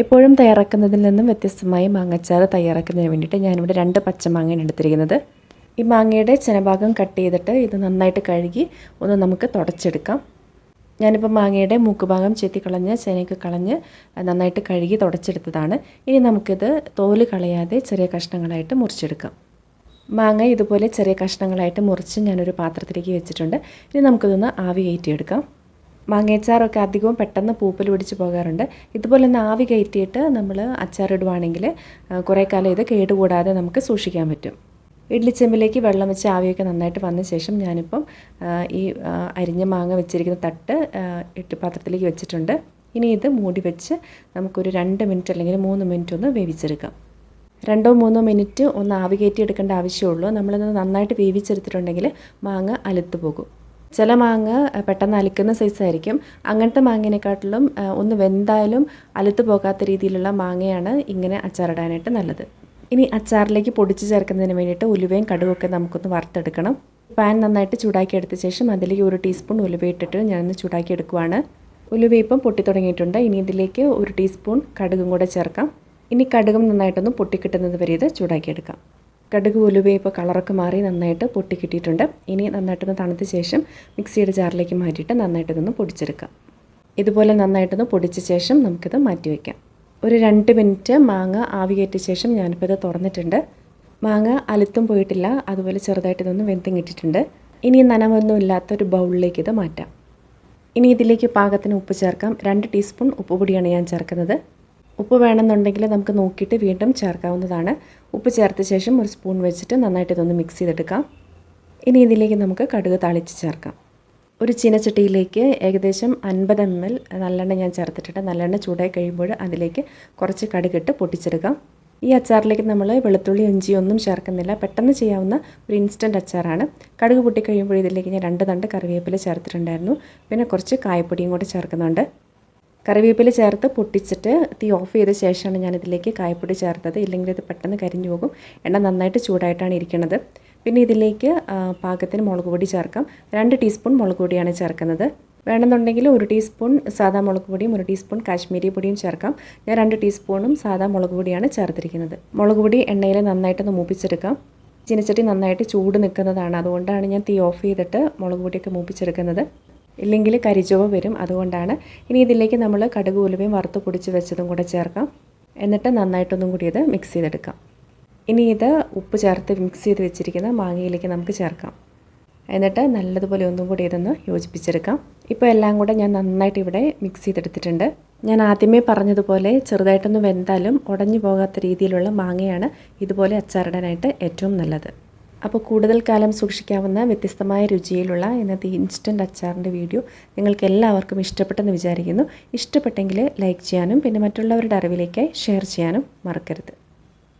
എപ്പോഴും തയ്യാറാക്കുന്നതിൽ നിന്നും വ്യത്യസ്തമായി മാങ്ങച്ചാറ് തയ്യാറാക്കുന്നതിന് വേണ്ടിയിട്ട് ഞാനിവിടെ രണ്ട് പച്ചമാങ്ങയാണ് എടുത്തിരിക്കുന്നത്. ഈ മാങ്ങയുടെ ചെനഭാഗം കട്ട് ചെയ്തിട്ട് ഇത് നന്നായിട്ട് കഴുകി ഒന്ന് നമുക്ക് തുടച്ചെടുക്കാം. ഞാനിപ്പോൾ മാങ്ങയുടെ മൂക്കുഭാഗം ചെത്തിക്കളഞ്ഞ് ചെനയൊക്കെ കളഞ്ഞ് നന്നായിട്ട് കഴുകി തുടച്ചെടുത്തതാണ്. ഇനി നമുക്കിത് തോൽ കളയാതെ ചെറിയ കഷ്ണങ്ങളായിട്ട് മുറിച്ചെടുക്കാം. മാങ്ങ ഇതുപോലെ ചെറിയ കഷ്ണങ്ങളായിട്ട് മുറിച്ച് ഞാനൊരു പാത്രത്തിലേക്ക് വെച്ചിട്ടുണ്ട്. ഇനി നമുക്കിതൊന്ന് ആവി കയറ്റിയെടുക്കാം മാങ്ങയച്ചാറൊക്കെ അധികവും പെട്ടെന്ന് പൂപ്പൽ പിടിച്ച് പോകാറുണ്ട്. ഇതുപോലെ ഒന്ന് ആവി കയറ്റിയിട്ട് നമ്മൾ അച്ചാറിടുവാണെങ്കിൽ കുറേ കാലം ഇത് കേടുകൂടാതെ നമുക്ക് സൂക്ഷിക്കാൻ പറ്റും. ഇഡ്ലിച്ചെമ്പിലേക്ക് വെള്ളം വെച്ച് ആവിയൊക്കെ നന്നായിട്ട് വന്ന ശേഷം ഞാനിപ്പം ഈ അരിഞ്ഞ മാങ്ങ വെച്ചിരിക്കുന്ന തട്ട് ഇട്ട് പാത്രത്തിലേക്ക് വെച്ചിട്ടുണ്ട്. ഇനി ഇത് മൂടി വെച്ച് നമുക്കൊരു രണ്ട് മിനിറ്റ് അല്ലെങ്കിൽ മൂന്ന് മിനിറ്റ് ഒന്ന് വേവിച്ചെടുക്കാം. രണ്ടോ മൂന്നോ മിനിറ്റ് ഒന്ന് ആവി കയറ്റി എടുക്കേണ്ട ആവശ്യമുള്ളൂ. നമ്മളിത് നന്നായിട്ട് വേവിച്ചെടുത്തിട്ടുണ്ടെങ്കിൽ മാങ്ങ അലുത്ത് പോകും. ചില മാങ്ങ പെട്ടെന്ന് അലുക്കുന്ന സൈസായിരിക്കും അങ്ങനത്തെ മാങ്ങേനെക്കാട്ടിലും ഒന്ന് വെന്തായാലും അലുത്ത് പോകാത്ത രീതിയിലുള്ള മാങ്ങയാണ് ഇങ്ങനെ അച്ചാറിടാനായിട്ട് നല്ലത്. ഇനി അച്ചാറിലേക്ക് പൊടിച്ച് ചേർക്കുന്നതിന് വേണ്ടിയിട്ട് ഉലുവയും കടുകൊക്കെ നമുക്കൊന്ന് വറുത്തെടുക്കണം. പാൻ നന്നായിട്ട് ചൂടാക്കി എടുത്ത ശേഷം അതിലേക്ക് ഒരു ടീസ്പൂൺ ഉലുവ ഇട്ടിട്ട് ഞാനൊന്ന് ചൂടാക്കി എടുക്കുവാണ്. ഉലുവ ഇപ്പം പൊട്ടി തുടങ്ങിയിട്ടുണ്ട്. ഇനി ഇതിലേക്ക് ഒരു ടീസ്പൂൺ കടുകും കൂടെ ചേർക്കാം. ഇനി കടുകും നന്നായിട്ടൊന്ന് പൊട്ടിക്കിട്ടുന്നത് വരെ ഇത് ചൂടാക്കിയെടുക്കാം കടുക് ഉലുവ ഇപ്പോൾ കളറൊക്കെ മാറി നന്നായിട്ട് പൊട്ടിക്കിട്ടിയിട്ടുണ്ട് ഇനി നന്നായിട്ടൊന്ന് തണുത്ത ശേഷം മിക്സിയുടെ ജാറിലേക്ക് മാറ്റിയിട്ട് നന്നായിട്ടൊന്ന് പൊടിച്ചെടുക്കാം. ഇതുപോലെ നന്നായിട്ടൊന്ന് പൊടിച്ച ശേഷം നമുക്കിത് മാറ്റി വയ്ക്കാം ഒരു രണ്ട് മിനിറ്റ് മാങ്ങ ആവി കയറ്റിയ ശേഷം ഞാനിപ്പോൾ ഇത് തുറന്നിട്ടുണ്ട്. മാങ്ങ അലുത്തും പോയിട്ടില്ല. അതുപോലെ ചെറുതായിട്ട് ഇതൊന്ന് വെന്തും കിട്ടിയിട്ടുണ്ട്. ഇനി നനവൊന്നും ഇല്ലാത്ത ഒരു ബൗളിലേക്ക് ഇത് മാറ്റാം. ഇനി ഇതിലേക്ക് പാകത്തിന് ഉപ്പ് ചേർക്കാം. രണ്ട് ടീസ്പൂൺ ഉപ്പ് പൊടിയാണ് ഞാൻ ചേർക്കുന്നത്. ഉപ്പ് വേണമെന്നുണ്ടെങ്കിൽ നമുക്ക് നോക്കിയിട്ട് വീണ്ടും ചേർക്കാവുന്നതാണ്. ഉപ്പ് ചേർത്ത ശേഷം ഒരു സ്പൂൺ വെച്ചിട്ട് നന്നായിട്ട് ഇതൊന്ന് മിക്സ് ചെയ്തെടുക്കാം. ഇനി ഇതിലേക്ക് നമുക്ക് കടുക് താളിച്ച് ചേർക്കാം. ഒരു ചീനച്ചട്ടിയിലേക്ക് ഏകദേശം അൻപത് എം എൽ നല്ലെണ്ണ ഞാൻ ചേർത്തിട്ടുണ്ട്. നല്ലെണ്ണ ചൂടായി കഴിയുമ്പോൾ അതിലേക്ക് കുറച്ച് കടുകിട്ട് പൊട്ടിച്ചെടുക്കാം. ഈ അച്ചാറിലേക്ക് നമ്മൾ വെളുത്തുള്ളി ഇഞ്ചി ഒന്നും ചേർക്കുന്നില്ല. പെട്ടെന്ന് ചെയ്യാവുന്ന ഒരു ഇൻസ്റ്റന്റ് അച്ചാറാണ്. കടുക് പൊട്ടിക്കഴിയുമ്പോൾ ഇതിലേക്ക് ഞാൻ രണ്ട് തണ്ട് കറിവേപ്പില ചേർത്തിട്ടുണ്ടായിരുന്നു. പിന്നെ കുറച്ച് കായപ്പൊടിയും കൂടെ ചേർക്കുന്നുണ്ട്. കറിവേപ്പില ചേർത്ത് പൊട്ടിച്ചിട്ട് തീ ഓഫ് ചെയ്ത ശേഷമാണ് ഞാനിതിലേക്ക് കായപ്പൊടി ചേർത്തത്. ഇല്ലെങ്കിൽ ഇത് പെട്ടെന്ന് കരിഞ്ഞു പോകും. എണ്ണ നന്നായിട്ട് ചൂടായിട്ടാണ് ഇരിക്കുന്നത്. പിന്നെ ഇതിലേക്ക് പാകത്തിന് മുളക് പൊടി ചേർക്കാം. രണ്ട് ടീസ്പൂൺ മുളക് പൊടിയാണ് ചേർക്കുന്നത്. വേണമെന്നുണ്ടെങ്കിൽ ഒരു ടീസ്പൂൺ സാദാ മുളക് പൊടിയും ഒരു ടീസ്പൂൺ കാശ്മീരി പൊടിയും ചേർക്കാം. ഞാൻ രണ്ട് ടീസ്പൂണും സാദാ മുളക് പൊടിയാണ് ചേർത്തിരിക്കുന്നത്. മുളക് പൊടി എണ്ണയിൽ നന്നായിട്ടൊന്ന് മൂപ്പിച്ചെടുക്കാം. ചീനച്ചട്ടി നന്നായിട്ട് ചൂട് നിൽക്കുന്നതാണ്. അതുകൊണ്ടാണ് ഞാൻ തീ ഓഫ് ചെയ്തിട്ട് മുളക് പൊടിയൊക്കെ മൂപ്പിച്ചെടുക്കുന്നത്. ഇല്ലെങ്കിൽ കരിചുവ വരും. അതുകൊണ്ടാണ് ഇനി ഇതിലേക്ക് നമ്മൾ കടുക് ഉലുവയും വറുത്ത് പൊടിച്ച് വെച്ചതും കൂടെ ചേർക്കാം. എന്നിട്ട് നന്നായിട്ടൊന്നും കൂടി ഇത് മിക്സ് ചെയ്തെടുക്കാം. ഇനി ഇത് ഉപ്പ് ചേർത്ത് മിക്സ് ചെയ്ത് വെച്ചിരിക്കുന്ന മാങ്ങയിലേക്ക് നമുക്ക് ചേർക്കാം. എന്നിട്ട് നല്ലതുപോലെ ഒന്നും കൂടി ഇതൊന്ന് യോജിപ്പിച്ചെടുക്കാം. ഇപ്പോൾ എല്ലാം കൂടെ ഞാൻ നന്നായിട്ട് ഇവിടെ മിക്സ് ചെയ്തെടുത്തിട്ടുണ്ട്. ഞാൻ ആദ്യമേ പറഞ്ഞതുപോലെ ചെറുതായിട്ടൊന്ന് വെന്താലും ഉടഞ്ഞു പോകാത്ത രീതിയിലുള്ള മാങ്ങയാണ് ഇതുപോലെ അച്ചാറിടാനായിട്ട് ഏറ്റവും നല്ലത്. അപ്പോൾ കൂടുതൽ കാലം സൂക്ഷിക്കാവുന്ന വ്യത്യസ്തമായ രുചിയിലുള്ള ഇന്നത്തെ ഇൻസ്റ്റന്റ് അച്ചാറിന്റെ വീഡിയോ നിങ്ങൾക്ക് എല്ലാവർക്കും ഇഷ്ടപ്പെട്ടെന്ന് വിചാരിക്കുന്നു. ഇഷ്ടപ്പെട്ടെങ്കിൽ ലൈക്ക് ചെയ്യാനും പിന്നെ മറ്റുള്ളവരുടെ അറിവിലേക്കായി ഷെയർ ചെയ്യാനും മറക്കരുത്.